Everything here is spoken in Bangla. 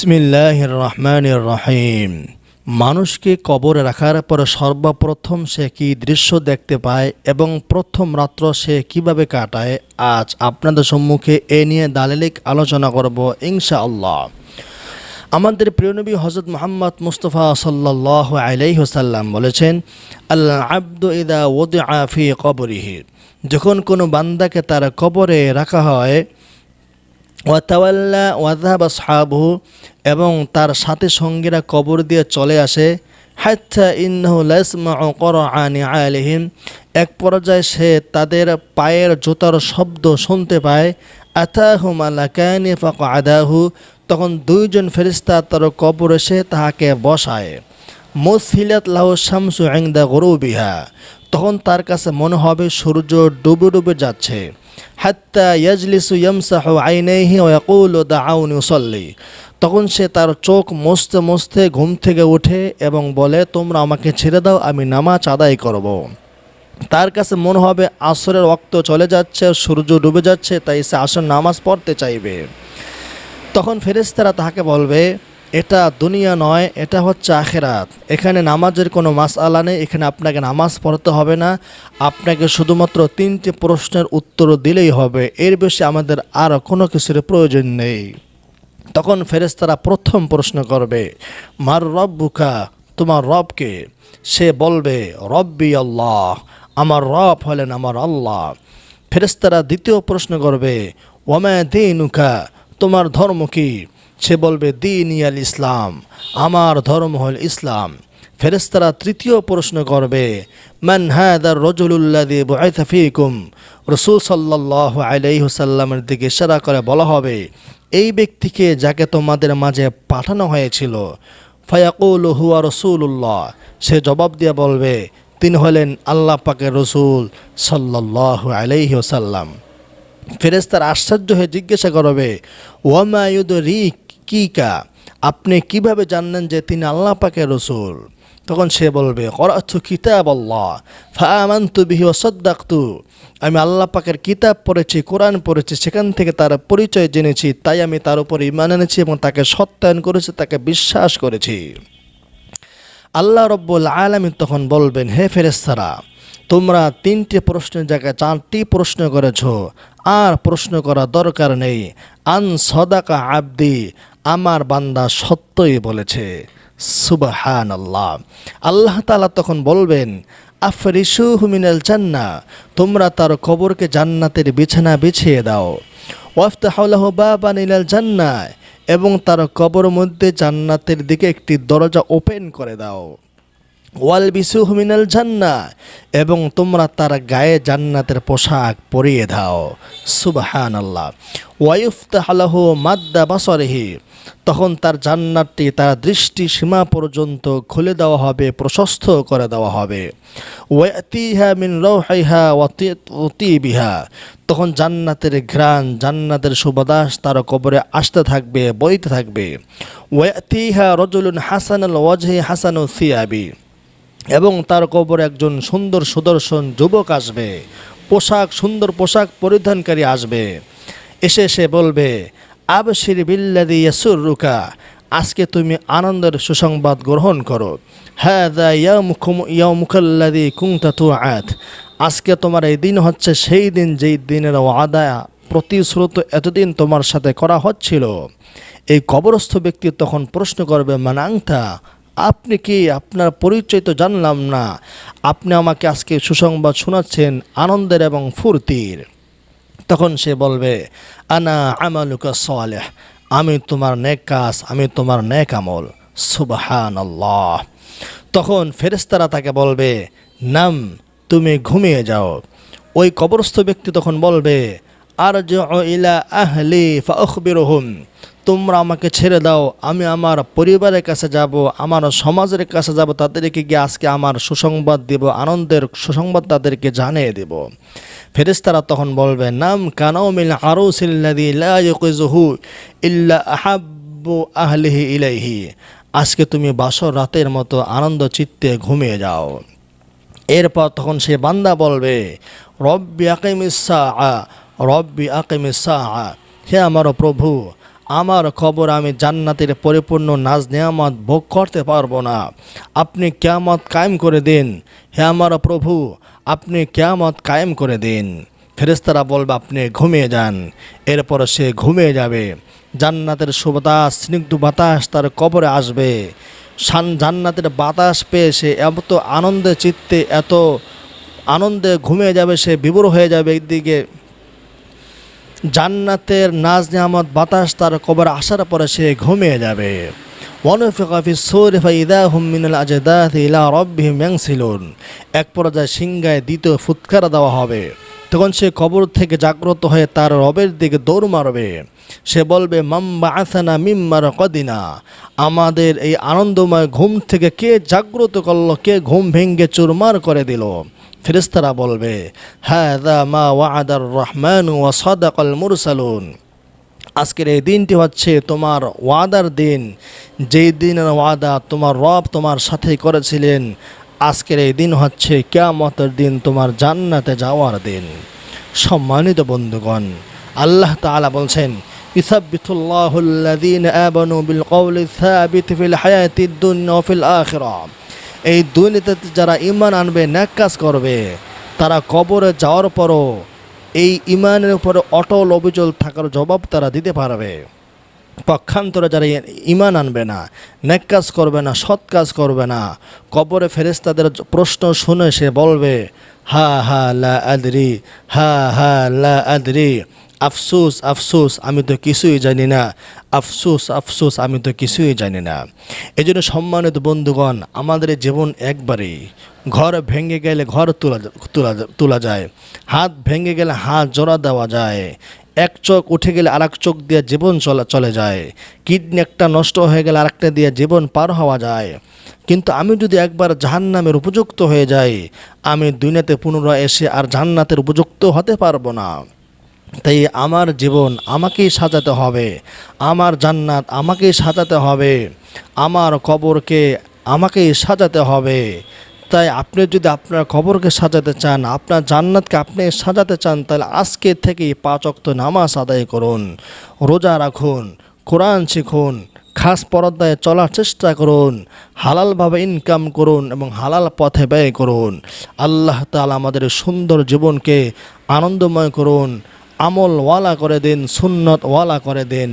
বিসমিল্লাহ রহমান রহিম মানুষকে কবরে রাখার পরে সর্বপ্রথম সে কি দৃশ্য দেখতে পায় এবং প্রথম রাত্র সে কীভাবে কাটায়, আজ আপনাদের সম্মুখে এ নিয়ে দালিলিক আলোচনা করব ইনশাআল্লাহ। আমাদের প্রিয়নবী হজরত মোহাম্মদ মুস্তফা সাল্লাহ আলাইহসাল্লাম বলেছেন আল্লাহ আব্দু ইদা ওদ আফি কবরিহি। যখন কোনো বান্দাকে তার কবরে রাখা হয় ওয়াতাওয়াল্লা ওয়াজাব সাহাবহু এবং তার সাথে সঙ্গীরা কবর দিয়ে চলে আসে, হাত্তা ইন্নাহু লাসমাউ করআনি আলিহিম এক পর্যায়ে সে তাদের পায়ের জুতার শব্দ শুনতে পায়, আতাহু মালাকানি ফাকআদাহু তখন দুইজন ফেরিস্তা তার কবর এসে তাহাকে বসায়। মুসফিলাত লাহু শামসু গরু গুরুবিহা। তখন তার কাছে মনে হবে সূর্য ডুবে ডুবে যাচ্ছে। হাত্তা ইয়াজলিসু ইয়ামসাহু আইনাইহি ওয়া ইয়াকুলু দাআউনি উসাল্লি। তখন সে তার চোখ মস্তে মস্তে ঘুম থেকে ওঠে এবং বলে, তোমরা আমাকে ছেড়ে দাও, আমি নামাজ আদায় করব। তার কাছে মনে হবে আসরের রক্ত চলে যাচ্ছে, সূর্য ডুবে যাচ্ছে, তাই সে আসর নামাজ পড়তে চাইবে। তখন ফেরেস্তারা তাহাকে বলবে এটা দুনিয়া নয়, এটা হচ্ছে আখেরাত। এখানে নামাজের কোনো মাস আলা নেই, এখানে আপনাকে নামাজ পড়তে হবে না। আপনাকে শুধুমাত্র তিনটি প্রশ্নের উত্তর দিলেই হবে। এর বেশি আমাদের আর কোনো কিছুর প্রয়োজন নেই। তখন ফেরেস্তারা প্রথম প্রশ্ন করবে, মার রব বুকা তোমার রবকে? সে বলবে, রব্বি আল্লাহ, আমার রব হলেন আমার আল্লাহ। ফেরেস্তারা দ্বিতীয় প্রশ্ন করবে ওমা দিনুকা? তোমার ধর্ম কি? সে বলবে, দিন ইয়াল ইসলাম, আমার ধর্ম হল ইসলাম। ফেরেস্তারা তৃতীয় প্রশ্ন করবে, মান হাদার রজুলুল্লাদি বুআইথা ফিকুম? রসুল সাল্লাহ আলাইহুসাল্লামের দিকে ইশারা করে বলা হবে, এই ব্যক্তিকে যাকে তোমাদের মাঝে পাঠানো হয়েছিল, ফায়াকুল হুয়া রসুল্লাহ সে জবাব দিয়ে বলবে, তিনি হলেন আল্লাহ পাকের রসুল সাল্লাহ আলাইহি ওসাল্লাম ফেরেস্তার আশ্চর্য হয়ে জিজ্ঞাসা করবে ওয়ামায়ুদ রি কিকা আপনি কীভাবে জানলেন যে তিনি আল্লাহ পাকের রসুল? তখন সে বলবে করাচ্ছু কিতাব আল্লাহ ফামান্তু বিহি ওসদ্দাক্তু আমি আল্লাহ পাকের কিতাব পড়েছি, কোরআন পড়েছি, সেখান থেকে তার পরিচয় জেনেছি, তাই আমি তার উপর ইমান এনেছি এবং তাকে সত্যায়ন করেছি, তাকে বিশ্বাস করেছি। আল্লাহ রব্বুল আলমী তখন বলবেন, হে ফেরেস্তারা তোমরা তিনটি প্রশ্নের জায়গায় চারটি প্রশ্ন করেছ, আর প্রশ্ন করা দরকার নেই। আন সদাকা আব্দি আমার বান্দা সত্যই বলেছে সুবাহান আল্লাহ আল্লাহ তালা তখন বলবেন আফরিসু হুমিনাল জান্না, তোমরা তার কবরকে জান্নাতের বিছানা বিছিয়ে দাও। ওয়াফতাহ বাবা নিলাল জান্না এবং তার কবর মধ্যে জান্নাতের দিকে একটি দরজা ওপেন করে দাও। ওয়াল বিসু হুমিনাল জান্না এবং তোমরা তার গায়ে জান্নাতের পোশাক পরিয়ে দাও। সুবাহান আল্লাহ ওয়াইফতাহ মাদ্দা বাসরেহি, তখন তার জান্নাতটি তার দৃষ্টি সীমা পর্যন্ত খুলে দেওয়া হবে, প্রশস্ত করে দেওয়া হবে। ওয়াতিহা মিন রৌহাইহা ওয়াতি বিহা তখন জান্নাতের ঘ্রাণ, জান্নাতের সুবাদাস তার কবরে আসতে থাকবে, বইতে থাকবে। ওয়াতিহা রজুলুন হাসান ওয়াজহি হাসান সিয়াবি এবং তার কবর একজন সুন্দর সুদর্শন যুবক আসবে। পোশাক, সুন্দর পোশাক পরিধানকারী আসবে। এসে সে বলবে, আবশির বিল্লাদি ইয়াসুর রুকা আজকে তুমি আনন্দের সুসংবাদ গ্রহণ করো। হ্যাঁ ইয়ামুখাল্লাদি কুংতা তু আত আজকে তোমার এই দিন হচ্ছে সেই দিন যেই দিনের ওয়াদা প্রতিশ্রুত এতদিন তোমার সাথে করা হচ্ছিল। এই কবরস্থ ব্যক্তি তখন প্রশ্ন করবে, মানাংতা আপনি কি আপনার পরিচয় তো জানলাম না। আপনি আমাকে আজকে সুসংবাদ শোনাচ্ছেন আনন্দের এবং ফুর্তির। তখন সে বলবে, আনা আমালুকা সালেহ, আমি তোমার নেক কাজ, আমি তোমার নেক আমল। সুবাহান আল্লাহ তখন ফেরেস্তারা তাকে বলবে, নাম, তুমি ঘুমিয়ে যাও। ওই কবরস্থ ব্যক্তি তখন বলবে আর তোমরা আমাকে ছেড়ে দাও, আমি আমার পরিবারের কাছে যাব, আমার সমাজের কাছে যাব, তাদেরকে গিয়ে আজকে আমার সুসংবাদ দেব, আনন্দের সুসংবাদ তাদেরকে জানিয়ে দেব। ফেরেস্তারা তখন বলবে, নাম কানাউমিল আরুসিল্লাদি লাহু ইল্লা আহাব্বু আহলিহি ইলাইহি। আজকে তুমি বাসর রাতের মতো আনন্দ চিত্তে ঘুমিয়ে যাও। এরপর তখন সে বান্দা বলবে, রব্বি আকিমিসা রব্বি সাহা হে আমার প্রভু, আমার খবর আমি জান্নাতের পরিপূর্ণ নাজ নেয়ামত ভোগ করতে পারব না। আপনি কেয়ামত কায়েম করে দিন। হে আমার প্রভু, আপনি কেয়ামত কায়েম করে দিন। ফেরেস্তারা বলবে, আপনি ঘুমিয়ে যান। এরপর সে ঘুমিয়ে যাবে। জান্নাতের সুবাতাস, স্নিগ্ধ বাতাস তার কবরে আসবে। সান জান্নাতের বাতাস পেয়ে সে এত আনন্দে, চিত্তে এত আনন্দে ঘুমিয়ে যাবে, সে বিবর হয়ে যাবে। একদিকে জান্নাতের নাজ নিয়ামত, বাতাস তার কবর আসার পরে সে ঘুমিয়ে যাবে। এক পর্যায়ে সিংহায় দ্বিতীয় ফুৎকার দেওয়া হবে। তখন সে কবর থেকে জাগ্রত হয়ে তার রবের দিকে দৌড় মারবে। সে বলবে মাম্বা আসানা মিম্মার কদিনা আমাদের এই আনন্দময় ঘুম থেকে কে জাগ্রত করল, কে ঘুম ভেঙ্গে চুরমার করে দিল? ফেরেস্তারা বলবে হ্যাঁ মা ওয়াদার রহমান ওয়া সাদাকাল মুরসালুন। আজকের এই দিনটি হচ্ছে তোমার ওয়াদার দিন। যেই দিনের ওয়াদা তোমার রব তোমার সাথে করেছিলেন, আজকের এই দিন হচ্ছে কেয়ামতের দিন, তোমার জান্নাতে যাওয়ার দিন। সম্মানিত বন্ধুগণ, আল্লাহ তাআলা বলছেন ইসাবিতুল্লাহুল্লাযীনা আমানু বিল কওলি সাবিত ফিল হায়াতিদ দুনিয়া ফিল আখিরা। এই দুর্নীতিতে যারা ইমান আনবে, ন্যাক কাজ করবে, তারা কবরে যাওয়ার পরও এই ইমানের উপরে অটল অবিচল থাকার জবাব তারা দিতে পারবে। পক্ষান্তরে যারা ইমান আনবে না নেক কাজ করবে না, সৎ কাজ করবে না, কবরে ফেরেস্তাদের প্রশ্ন শুনে সে বলবে, হা হা, লা আদরি, হা হা, লা আদরি। আফসুস আফসোস আমি তো কিছুই জানি না। আফসোস আফসোস আমি তো কিছুই জানি না। এই জন্য সম্মানিত বন্ধুগণ, আমাদের জীবন একবারেই ঘর ভেঙে গেলে ঘর তোলা তোলা তোলা যায়। হাত ভেঙে গেলে হাত জোড়া দেওয়া যায়। এক চোখ উঠে গেলে আরেক চোখ দিয়ে জীবন চলে চলে যায়। কিডনি একটা নষ্ট হয়ে গেলে আরেকটা দিয়ে জীবন পার হওয়া যায়। কিন্তু আমি যদি একবার জাহান্নামের উপযুক্ত হয়ে যাই, আমি দুনিয়াতে পুনরায় এসে আর জান্নাতের উপযুক্ত হতে পারব না। তাই আমার জীবন আমাকেই সাজাতে হবে। আমার জান্নাত আমাকেই সাজাতে হবে। আমার কবরকে আমাকেই সাজাতে হবে। তাই আপনি যদি আপনার কবরকে সাজাতে চান, আপনার জান্নাতকে আপনি সাজাতে চান, তাহলে আজকে পাঁচ অক্ত নামাজ আদায় করুন। রোজা রাখুন, কোরআন শিখুন, খাস পরদায় চলার চেষ্টা করুন, হালালভাবে ইনকাম করুন এবং হালাল পথে ব্যয় করুন। আল্লাহ তালা আমাদের সুন্দর জীবনকে আনন্দময় করুন। আমল ওয়ালা করে দিন সুন্নত ওয়ালা করে দিন।